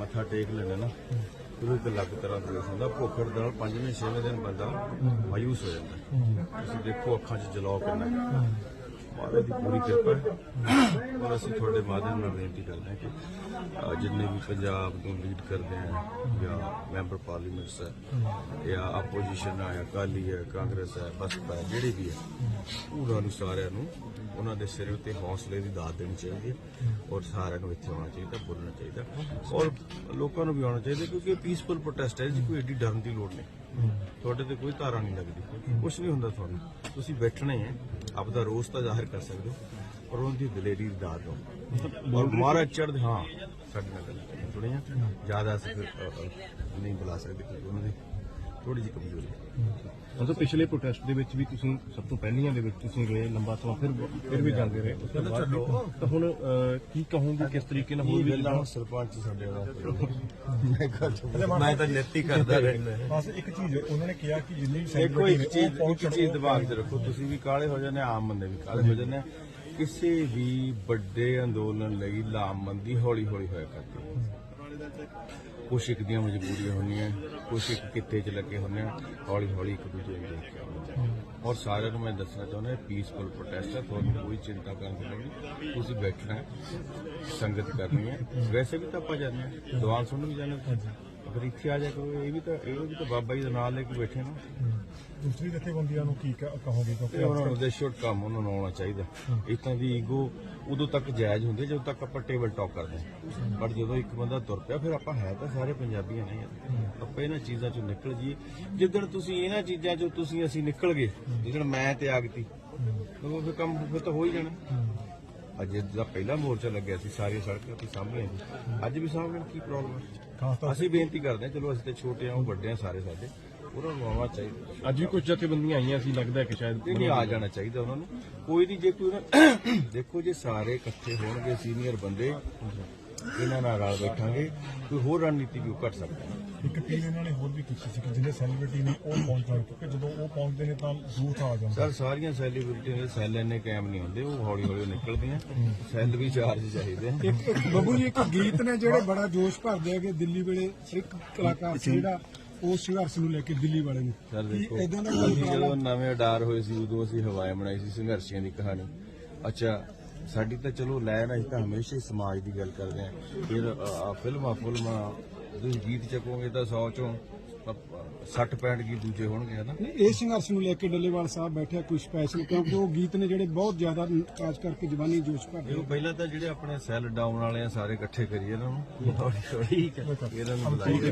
ਮੱਥਾ ਟੇਕ ਲੈਣਾ ਨਾ ਉਹ ਇੱਕ ਅਲੱਗ ਤਰ੍ਹਾਂ ਦਾ ਹੁੰਦਾ। ਭੁੱਖੜ ਨਾਲ ਪੰਜਵੇਂ ਛੇਵੇਂ ਦਿਨ ਬੰਦਾ ਮਾਯੂਸ ਹੋ ਜਾਂਦਾ। ਤੁਸੀਂ ਦੇਖੋ ਅੱਖਾਂ 'ਚ ਜਲਾਅ ਹੈ। ਮਹਾਰਾਜ ਦੀ ਪੂਰੀ ਕਿਰਪਾ ਹੈ। ਔਰ ਅਸੀਂ ਤੁਹਾਡੇ ਮਾਧਿਅਮ ਨਾਲ ਬੇਨਤੀ ਕਰਦੇ ਹਾਂ ਕਿ ਅਹ, ਜਿੰਨੇ ਵੀ ਪੰਜਾਬ ਨੂੰ ਲੀਡ ਕਰਦੇ ਆ ਜਾਂ ਮੈਂਬਰ ਪਾਰਲੀਮੈਂਟਸ ਹੈ ਜਾਂ ਆਪੋਜੀਸ਼ਨ ਹੈ ਅਕਾਲੀ ਹੈ ਕਾਂਗਰਸ ਹੈ ਬਸਪਾ ਹੈ ਜਿਹੜੇ ਵੀ ਹੈ ਉਹਨਾਂ ਨੂੰ ਸਾਰਿਆਂ ਨੂੰ ਉਹਨਾਂ ਦੇ ਸਿਰ ਉੱਤੇ ਹੌਸਲੇ ਦੀ ਦਾਤ ਦੇਣੀ ਚਾਹੀਦੀ ਹੈ ਔਰ ਸਾਰਿਆਂ ਨੂੰ ਇੱਥੇ ਆਉਣਾ ਚਾਹੀਦਾ ਬੋਲਣਾ ਚਾਹੀਦਾ ਔਰ ਲੋਕਾਂ ਨੂੰ ਵੀ ਆਉਣਾ ਚਾਹੀਦਾ ਕਿਉਂਕਿ ਪੀਸਫੁਲ ਪ੍ਰੋਟੈਸਟ ਹੈ ਜੀ ਕੋਈ ਏਡੀ ਡਰਨ ਦੀ ਲੋੜ ਨਹੀਂ। ਤੁਹਾਡੇ ਤੇ ਕੋਈ ਧਾਰਾ ਨਹੀਂ ਲੱਗਦੀ ਕੁਝ ਨਹੀਂ ਹੁੰਦਾ ਤੁਹਾਨੂੰ ਤੁਸੀਂ ਬੈਠਣਾ ਹੀ ਹੈ ਆਪਦਾ ਰੋਸ ਤਾਂ ਜ਼ਾਹਿਰ ਕਰ ਸਕਦੇ ਹੋ। ਪਰ ਉਹਨਾਂ ਦੀ ਦਲੇਰੀ ਦੀ ਔਰ ਮਹਾਰਾਜ ਚੜ੍ਹਦੇ ਹਾਂ। ਸਾਡੇ ਨਾਲ ਗੱਲ ਸੁਣਿਆ ਜ਼ਿਆਦਾ ਅਸੀਂ ਨਹੀਂ ਬੁਲਾ ਸਕਦੇ ਕਿਉਂਕਿ ਉਹਨਾਂ ਦੀ। ਥੋੜੀ ਜਿਹੀ ਕਮਜ਼ੋਰੀ। ਮਤਲਬ ਪਿਛਲੇ ਪ੍ਰੋਟੈਸਟ ਦੇ ਵਿੱਚ ਵੀ ਤੁਸੀਂ ਸਭ ਤੋਂ ਪਹਿਲੀਆਂ ਦੇ ਵਿੱਚ ਤੁਸੀਂ ਗਏ ਲੰਬਾ ਸਮਾਂ ਫਿਰ ਫਿਰ ਵੀ ਜਾਂਦੇ ਰਹੇ ਉਸ ਤੋਂ ਬਾਅਦ ਵੀ। ਤਾਂ ਹੁਣ ਅਹ, ਕੀ ਕਹੋਗੇ ਕਿਸ ਤਰੀਕੇ ਨਾਲ ਹੋਰ ਵੀ ਵੇਲਾ ਹੁਣ ਸਰਪੰਚ ਸਾਡੇ ਵਾਸਤੇ ਮੈਂ ਤਾਂ ਨੇਤੀ ਕਰਦਾ ਰਹਿੰਦਾ। ਬਸ ਇੱਕ ਚੀਜ਼ ਉਹਨਾਂ ਨੇ ਕਿਹਾ ਕਿ ਜਿੰਨੀ ਵੀ ਦੇਖੋ ਇੱਕ ਚੀਜ਼ ਇੱਕ ਚੀਜ਼ ਦਿਮਾਗ 'ਚ ਰੱਖੋ ਤੁਸੀਂ ਵੀ ਕਾਲੇ ਹੋ ਜਾਂਦੇ ਆਮ ਬੰਦੇ ਵੀ ਕਾਲੇ ਹੋ ਜਾਂਦੇ। ਆ। ਕਿਸੇ ਵੀ ਵੱਡੇ ਅੰਦੋਲਨ ਲਈ ਲਾਮਬੰਦੀ ਹੌਲੀ ਹੌਲੀ ਹੋਇਆ ਕਰਦੀ ਹੈ। ਕੁਛ ਇੱਕ ਦੀਆਂ ਮਜਬੂਰੀਆਂ ਹੁੰਦੀਆਂ, ਕੁਛ ਇੱਕ ਕਿੱਤੇ 'ਚ ਲੱਗੇ ਹੁੰਦੇ ਆ ਹੌਲੀ ਹੌਲੀ ਇੱਕ ਦੂਜੇ ਨੂੰ ਦੇਖ ਕੇ ਆਉਂਦੇ ਆ। ਔਰ ਸਾਰਿਆਂ ਨੂੰ ਮੈਂ ਦੱਸਣਾ ਚਾਹੁੰਦਾ ਪੀਸਫੁਲ ਪ੍ਰੋਟੈਸਟ ਹੈ ਤੁਹਾਨੂੰ ਕੋਈ ਚਿੰਤਾ ਕਰਨ ਦੀ ਨਹੀਂ। ਤੁਸੀਂ ਬੈਠਣਾ, ਸੰਗਤ ਕਰਨੀ ਹੈ। ਵੈਸੇ ਵੀ ਤਾਂ ਆਪਾਂ ਜਾਂਦੇ ਹਾਂ। ਦੀਵਾਨ ਸੁਣਨ ਵੀ ਜਾਂਦੇ ਹਾਂ। ਅਗਰ ਇੱਥੇ ਆ ਜਾ ਕਰੋ ਇਹ ਵੀ ਤਾਂ ਇਹ ਵੀ ਤਾਂ ਬਾਬਾ ਜੀ ਦੇ ਨਾਲ ਲੈ ਕੇ ਬੈਠੇ ਨਾ। ਦੂਸਰੀ ਜਥੇਬੰਦੀਆਂ ਨੂੰ ਕੀ ਕ- ਕਹੋਗੇ ਤੇ ਕਿਉਂਕਿ ਉਹਨਾਂ ਨੂੰ ਦੇ ਸ਼ੁੱਡ ਕੰਮ ਉਹਨਾਂ ਨੂੰ ਆਉਣਾ ਚਾਹੀਦਾ। ਇਤਾਂ ਦੀ ਈਗੋ ਉਦੋਂ ਤੱਕ ਜਾਇਜ਼ ਹੁੰਦੀ ਹੈ ਜਦੋਂ ਤੱਕ ਆਪਾਂ ਟੇਬਲ ਟਾਕ ਕਰਦੇ ਹਾਂ। ਪਰ ਜਦੋਂ ਇੱਕ ਬੰਦਾ ਤੁਰ ਪਿਆ ਫਿਰ ਆਪਾਂ ਹੈ ਤਾਂ ਸਾਰੇ ਪੰਜਾਬੀਆਂ ਨਹੀਂ ਆਪਾਂ ਇਹਨਾਂ ਚੀਜ਼ਾਂ ਚੋਂ ਨਿਕਲ ਜਾਈਏ। ਜਿੱਦਣ ਤੁਸੀਂ ਇਹਨਾਂ ਚੀਜ਼ਾਂ ਚੋਂ ਤੁਸੀਂ ਅਸੀਂ ਨਿਕਲ ਗਏ ਜਿੱਦਣ ਮੈਂ ਤੇ ਆਗਤੀ ਉਹ ਫਿਰ ਕੰਮ ਫਿਰ ਤਾਂ ਹੋ ਹੀ ਜਾਣਾ। ਅੱਜ ਦਾ ਪਹਿਲਾ ਮੋਰਚਾ ਲੱਗਿਆ ਸੀ ਸਾਰੀਆਂ ਸੜਕਾਂ ਤੇ ਸਾਹਮਣੇ। ਅੱਜ ਵੀ ਸਾਹਮਣੇ ਕੀ ਪ੍ਰੋਬਲਮ ਹੈ ਅਸੀਂ ਬੇਨਤੀ ਕਰਦੇ ਹਾਂ ਚਲੋ ਅਸੀਂ ਤੇ ਛੋਟੇ ਹਾਂ ਉਹ ਵੱਡੇ ਹਾਂ ਸਾਰੇ ਸਾਡੇ। ਉਹਨਾਂ ਨੂੰ ਆਉਣਾ ਚਾਹੀਦਾ। ਅੱਜ ਵੀ ਕੁਝ ਜਥੇਬੰਦੀਆਂ ਆਈਆਂ ਸੀ ਲੱਗਦਾ ਕਿ ਸ਼ਾਇਦ ਨਹੀਂ ਆ ਜਾਣਾ ਚਾਹੀਦਾ ਉਹਨਾਂ ਨੂੰ। ਕੋਈ ਨਹੀਂ ਜੇ ਕੋਈ ਦੇਖੋ ਜੇ ਸਾਰੇ ਇਕੱਠੇ ਹੋਣਗੇ ਸੀਨੀਅਰ ਬੰਦੇ ਇਹਨਾਂ ਨਾਲ ਰਲ ਬੈਠਾਂਗੇ ਕੋਈ ਹੋਰ ਰਣਨੀਤੀ ਵੀ ਉਹ ਘਟ ਸਕਦਾ ਹੈ। ਇੱਕ ਟੀਮ ਇਹਨਾਂ ਨੇ ਹੋਰ ਵੀ ਕੀਤੀ ਸੀ ਕਿ ਜਿਹੜੇ ਸੈਲੀਬ੍ਰਿਟੀ ਨੇ ਉਹ ਪਹੁੰਚ ਜਾਣ ਕਿਉਂਕਿ ਜਦੋਂ ਉਹ ਪਹੁੰਚਦੇ ਨੇ ਤਾਂ ਯੂਥ ਆ ਜਾਂਦਾ ਸਰ ਸਾਰੀਆਂ ਸੈਲੀਬ੍ਰਿਟੀਆਂ ਦੇ ਸੈੱਲ ਇੰਨੇ ਕਾਇਮ ਨਹੀਂ ਹੁੰਦੇ ਉਹ ਹੌਲੀ ਹੌਲੀ ਨਿਕਲਦੇ ਆ ਸੈੱਲ ਵੀ ਚਾਰਜ ਚਾਹੀਦੇ ਆ। ਇੱਕ ਬੱਬੂ ਜੀ ਇੱਕ ਗੀਤ ਨੇ ਜਿਹੜੇ ਬੜਾ ਜੋਸ਼ ਭਰਦੇ ਹੈਗੇ ਦਿੱਲੀ ਵੇਲੇ ਇੱਕ ਕਲਾਕਾਰ ਸੀ ਜਿਹੜਾ ਉਸ ਸੰਘਰਸ਼ ਨੂੰ ਲੈ ਕੇ ਦਿੱਲੀ ਵਾਲੇ ਨੂੰ। ਸਰ ਦੇਖੋ ਏਦਾਂ ਦਾ ਅਸੀਂ ਜਦੋਂ ਨਵੇਂ ਅਡਾਰ ਹੋਏ ਸੀ ਉਦੋਂ ਅਸੀਂ ਹਵਾਏ ਬਣਾਈ ਸੀ ਸੰਘਰਸ਼ੀਆਂ ਦੀ ਕਹਾਣੀ। ਅੱਛਾ ਸਾਡੀ ਤਾਂ ਚਲੋ ਲੈ ਨਾ ਅਸੀਂ ਤਾਂ ਹਮੇਸ਼ਾ ਹੀ ਸਮਾਜ ਦੀ ਗੱਲ ਕਰਦੇ ਆਂ ਫਿਰ ਫਿਲਮਾਂ ਫਿਲਮਾਂ ਤੁਸੀਂ ਗੀਤ ਚੱਕੋਗੇ ਤਾਂ 100 ਚੋਂ 60 65 ਗੀਤ ਦੂਜੇ ਹੋਣਗੇ ਹਨਾ ਨਹੀਂ, ਇਹ ਸੰਘਰਸ਼ ਨੂੰ ਲੈ ਕੇ ਡੱਲੇਵਾਲ ਸਾਹਿਬ ਬੈਠਿਆ ਕੋਈ ਸਪੈਸ਼ਲ ਕਿਉਂਕਿ ਉਹ ਗੀਤ ਨੇ ਜਿਹੜੇ ਬਹੁਤ ਜ਼ਿਆਦਾ ਖਾਸ ਕਰਕੇ ਜਵਾਨੀ ਜੋਸ਼ ਭਰਦੇ ਇਹੋ ਪਹਿਲਾਂ ਤਾਂ ਜਿਹੜੇ ਆਪਣੇ ਸੈੱਲ ਡਾਊਨ ਵਾਲੇ ਆ ਸਾਰੇ ਇਕੱਠੇ ਕਰੀਏ ਇਹਨਾਂ ਨੂੰ ਹੌਲੀ ਹੌਲੀ ਇਹਨਾਂ ਨੂੰ ਬੁਲਾਈਏ।